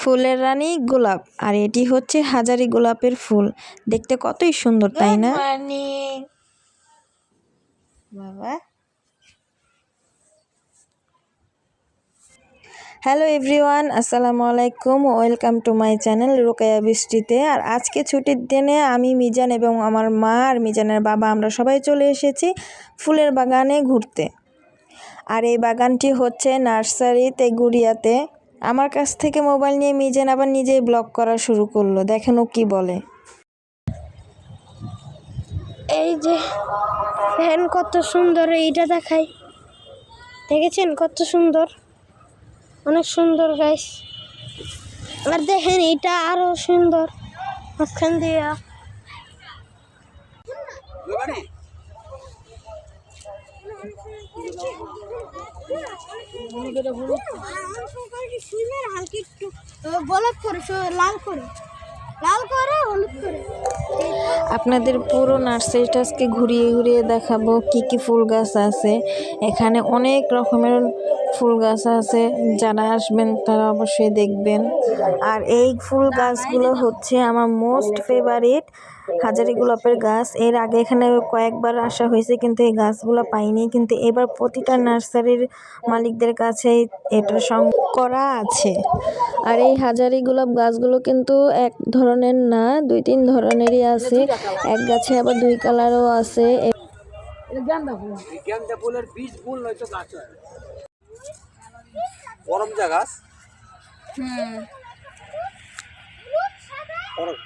ফুলের রানী গোলাপ। আর এটি হচ্ছে হাজারি গোলাপের ফুল। দেখতে কতই সুন্দর তাই না? বাবা। হ্যালো এভরিওয়ান আসসালামু আলাইকুম। Welcome to my channel Rokaya বৃষ্টিতে। আর আজকে ছুটির দিনে আমি মিজান এবং আমার মা আর মিজানের বাবা আমরা সবাই চলে এসেছি ফুলের বাগানে ঘুরতে। আর এই বাগানটি হচ্ছে নার্সারিতে গুড়িয়াতে। আমার কাছ থেকে মোবাইল নিয়ে মিজান আবার নিজেই ব্লগ করা শুরু করল। দেখেন ও কী বলে। এই যে ফ্যান কত সুন্দর এইটা দেখাই। দেখেছেন কত সুন্দর? অনেক সুন্দর গাইস আর দেখেন এটা আরও সুন্দর। মাঝখান দিয়া। গোলাপ করে লাল করে। লাল করে হলুদ করে। আপনাদের পুরো নার্সারিটা আজকে ঘুরিয়ে ঘুরিয়ে দেখাবো কি কি ফুল গাছ আছে। এখানে অনেক রকমের ফুল গাছ আছে যারা আসবেন তারা অবশ্যই দেখবেন। আর এই ফুল গাছগুলো হচ্ছে আমার মোস্ট ফেভারিট হাজারি গোলাপের গাছ। এর আগে এখানে কয়েকবার আসা হয়েছে কিন্তু এই গাছগুলো পাইনি। কিন্তু এবার প্রতিটা নার্সারির মালিকদের কাছে এটা সং করা আছে। আর এই হাজারি গোলাপ গাছগুলো কিন্তু এক ধরনের না দুই তিন ধরনেরই আছে। এক গাছে আবার দুই কালারও আছে। এ- গেন্দা ফুলের বীজ ফুল নয়তো গাছ হয়। গরম যা গাছ। গরম।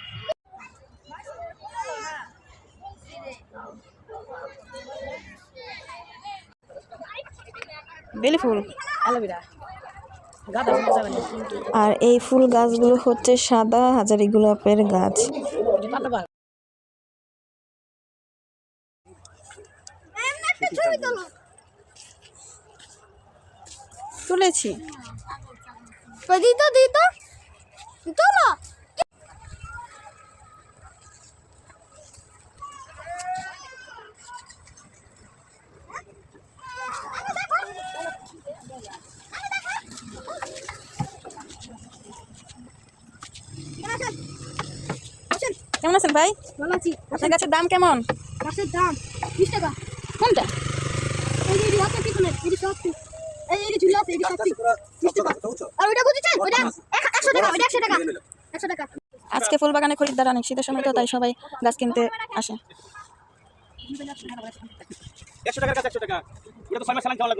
বেলি ফুল আর এই ফুল গাছগুলো হচ্ছে সাদা হাজারি গোলাপের গাছ। তুলেছি দিত দিত। কেমন আছেন ভাই? ভালো আছি। আপনার গাছের দাম কেমন? গাছের দাম বিশ টাকা। কোনটা? এই যে হাতে পিছনে এই যে সব এই এই ঝুলে আছে এই যে সব বিশ টাকা বুঝছ? আর ওইটা বুঝেছেন ওইটা এক- একশো টাকা ওইটা একশো টাকা একশো টাকা। আজকে ফুল বাগানে খরিদ্দার অনেক শীতের সময় তো তাই সবাই গাছ কিনতে আসে। একশো টাকার একশো টাকা। তো খাওয়া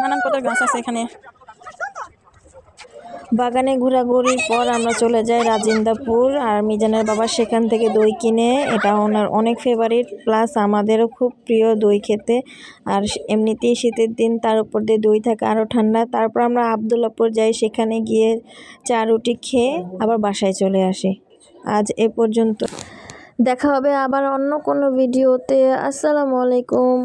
নানান পদের গাছ আছে এখানে। বাগানে ঘোরাঘুরির পর আমরা চলে যাই রাজিন্দাপুর আর মিজানের বাবা সেখান থেকে দই কিনে, এটা ওনার অনেক ফেভারিট প্লাস আমাদেরও খুব প্রিয় দই খেতে। আর এমনিতেই শীতের দিন তার উপর দিয়ে দই থাকে আরও ঠান্ডা। তারপর আমরা আবদুল্লাপুর যাই, সেখানে গিয়ে চা রুটি খেয়ে আবার বাসায় চলে আসি। আজ এ পর্যন্ত। দেখা হবে আবার অন্য কোনো ভিডিওতে আসসালামু আলাইকুম।